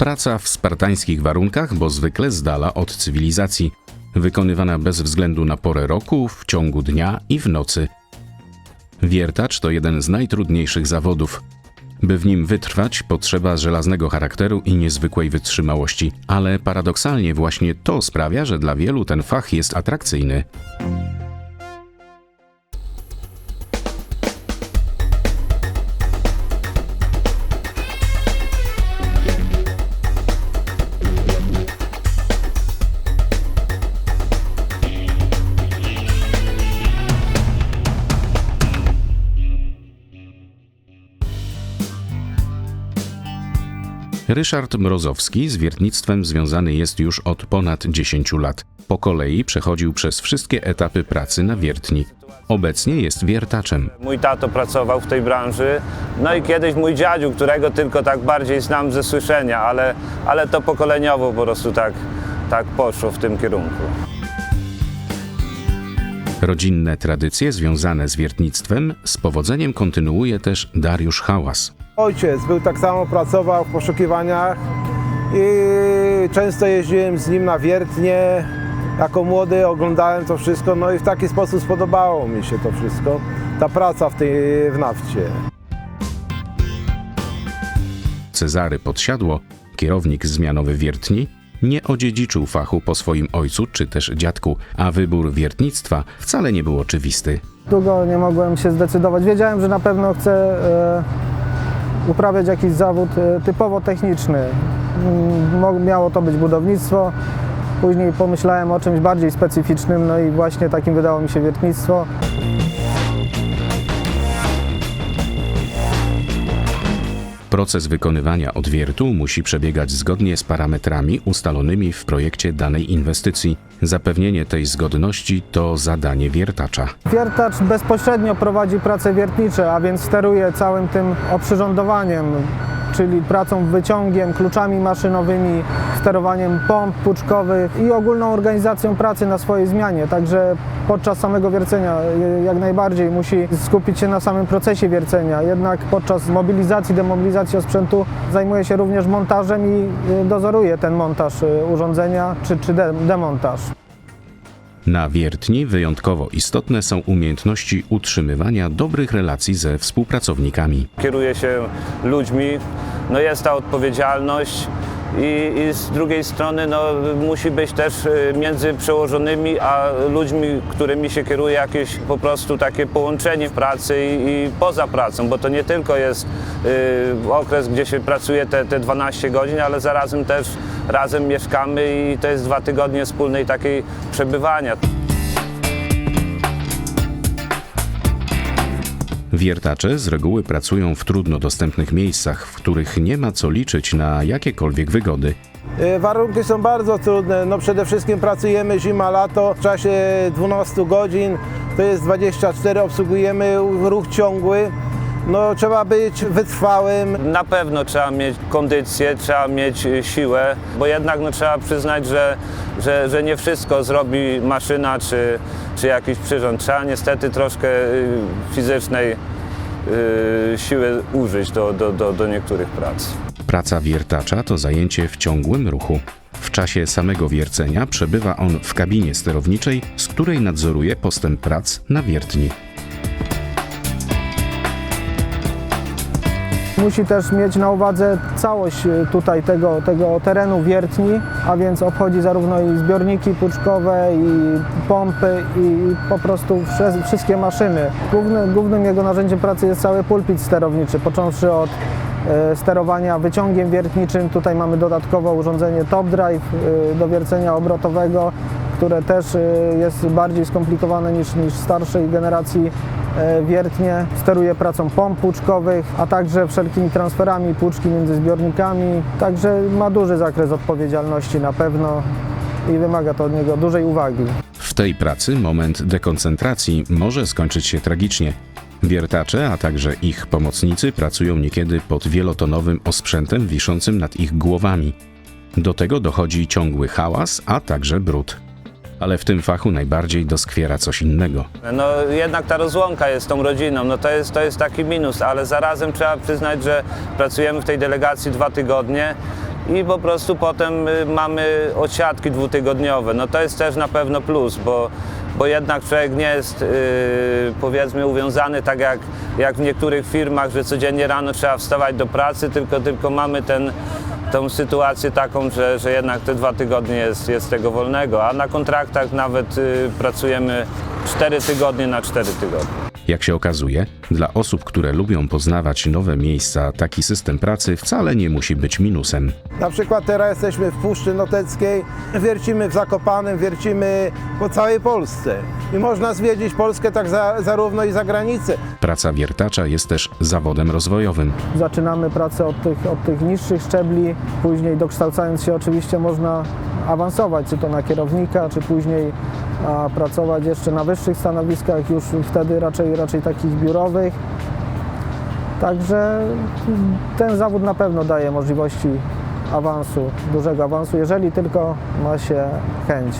praca w spartańskich warunkach, bo zwykle z dala od cywilizacji, wykonywana bez względu na porę roku, w ciągu dnia i w nocy. Wiertacz to jeden z najtrudniejszych zawodów. By w nim wytrwać, potrzeba żelaznego charakteru i niezwykłej wytrzymałości, ale paradoksalnie właśnie to sprawia, że dla wielu ten fach jest atrakcyjny. Ryszard Mrozowski z wiertnictwem związany jest już od ponad 10 lat. Po kolei przechodził przez wszystkie etapy pracy na wiertni. Obecnie jest wiertaczem. Mój tato pracował w tej branży, no i kiedyś mój dziadziu, którego tylko tak bardziej znam ze słyszenia, ale, ale to pokoleniowo po prostu tak, tak poszło w tym kierunku. Rodzinne tradycje związane z wiertnictwem z powodzeniem kontynuuje też Dariusz Hałas. Ojciec był tak samo, pracował w poszukiwaniach i często jeździłem z nim na wiertnie. Jako młody oglądałem to wszystko, no i w taki sposób spodobało mi się to wszystko. Ta praca w tej w nafcie. Cezary Podsiadło, kierownik zmianowy wiertni, nie odziedziczył fachu po swoim ojcu czy też dziadku, a wybór wiertnictwa wcale nie był oczywisty. Długo nie mogłem się zdecydować. Wiedziałem, że na pewno chcę e, uprawiać jakiś zawód e, typowo techniczny. Mm, Miało to być budownictwo. Później pomyślałem o czymś bardziej specyficznym, no i właśnie takim wydało mi się wiertnictwo. Proces wykonywania odwiertu musi przebiegać zgodnie z parametrami ustalonymi w projekcie danej inwestycji. Zapewnienie tej zgodności to zadanie wiertacza. Wiertacz bezpośrednio prowadzi prace wiertnicze, a więc steruje całym tym oprzyrządowaniem, czyli pracą wyciągiem, kluczami maszynowymi, sterowaniem pomp puczkowych i ogólną organizacją pracy na swojej zmianie. Także podczas samego wiercenia jak najbardziej musi skupić się na samym procesie wiercenia. Jednak podczas mobilizacji, demobilizacji osprzętu zajmuje się również montażem i e, dozoruje ten montaż e, urządzenia czy, czy de- demontaż. Na wiertni wyjątkowo istotne są umiejętności utrzymywania dobrych relacji ze współpracownikami. Kieruje się ludźmi, no jest ta odpowiedzialność i, i z drugiej strony no, musi być też y, między przełożonymi a ludźmi, którymi się kieruje jakieś po prostu takie połączenie pracy i, i poza pracą, bo to nie tylko jest y, okres, gdzie się pracuje te, te 12 godzin, ale zarazem też razem mieszkamy i to jest dwa tygodnie wspólnej takiej przebywania. Wiertacze z reguły pracują w trudno dostępnych miejscach, w których nie ma co liczyć na jakiekolwiek wygody. E, Warunki są bardzo trudne. No przede wszystkim pracujemy zima, lato w czasie 12 godzin. To jest 24, obsługujemy ruch ciągły. No trzeba być wytrwałym. Na pewno trzeba mieć kondycję, trzeba mieć y, siłę, bo jednak no, trzeba przyznać, że, że, że nie wszystko zrobi maszyna czy, czy jakiś przyrząd. Trzeba niestety troszkę y, fizycznej y, siły użyć do, do, do, do niektórych prac. Praca wiertacza to zajęcie w ciągłym ruchu. W czasie samego wiercenia przebywa on w kabinie sterowniczej, z której nadzoruje postęp prac na wiertni. Musi też mieć na uwadze całość y, tutaj tego, tego terenu wiertni, a więc obchodzi zarówno i zbiorniki puczkowe, i pompy, i po prostu wszystkie maszyny. Główny, głównym jego narzędziem pracy jest cały pulpit sterowniczy, począwszy od e, sterowania wyciągiem wiertniczym. Tutaj mamy dodatkowo urządzenie Top Drive e, do wiercenia obrotowego, które też e, jest bardziej skomplikowane niż, niż starszej generacji e, wiertnie. Steruje pracą pomp płuczkowych, a także wszelkimi transferami płuczki między zbiornikami. Także ma duży zakres odpowiedzialności na pewno i wymaga to od niego dużej uwagi. W tej pracy moment dekoncentracji może skończyć się tragicznie. Wiertacze, a także ich pomocnicy pracują niekiedy pod wielotonowym osprzętem wiszącym nad ich głowami. Do tego dochodzi ciągły hałas, a także brud. Ale w tym fachu najbardziej doskwiera coś innego. No jednak ta rozłąka jest z tą rodziną, no to jest, to jest taki minus, ale zarazem trzeba przyznać, że pracujemy w tej delegacji dwa tygodnie i po prostu potem y, mamy odsiadki dwutygodniowe. No to jest też na pewno plus, bo, bo jednak człowiek nie jest y, powiedzmy uwiązany tak jak, jak w niektórych firmach, że codziennie rano trzeba wstawać do pracy, tylko, tylko mamy ten, tą sytuację taką, że, że jednak te dwa tygodnie jest, jest tego wolnego, a na kontraktach nawet y, pracujemy cztery tygodnie na cztery tygodnie. Jak się okazuje, dla osób, które lubią poznawać nowe miejsca, taki system pracy wcale nie musi być minusem. Na przykład teraz jesteśmy w Puszczy Noteckiej, wiercimy w Zakopanem, wiercimy po całej Polsce. I można zwiedzić Polskę tak za, zarówno i za granicę. Praca wiertacza jest też zawodem rozwojowym. Zaczynamy pracę od tych, od tych niższych szczebli, później dokształcając się oczywiście można awansować, czy to na kierownika, czy później a, pracować jeszcze na wyższych stanowiskach, już wtedy raczej, raczej takich biurowych. Także ten zawód na pewno daje możliwości awansu, dużego awansu, jeżeli tylko ma się chęć.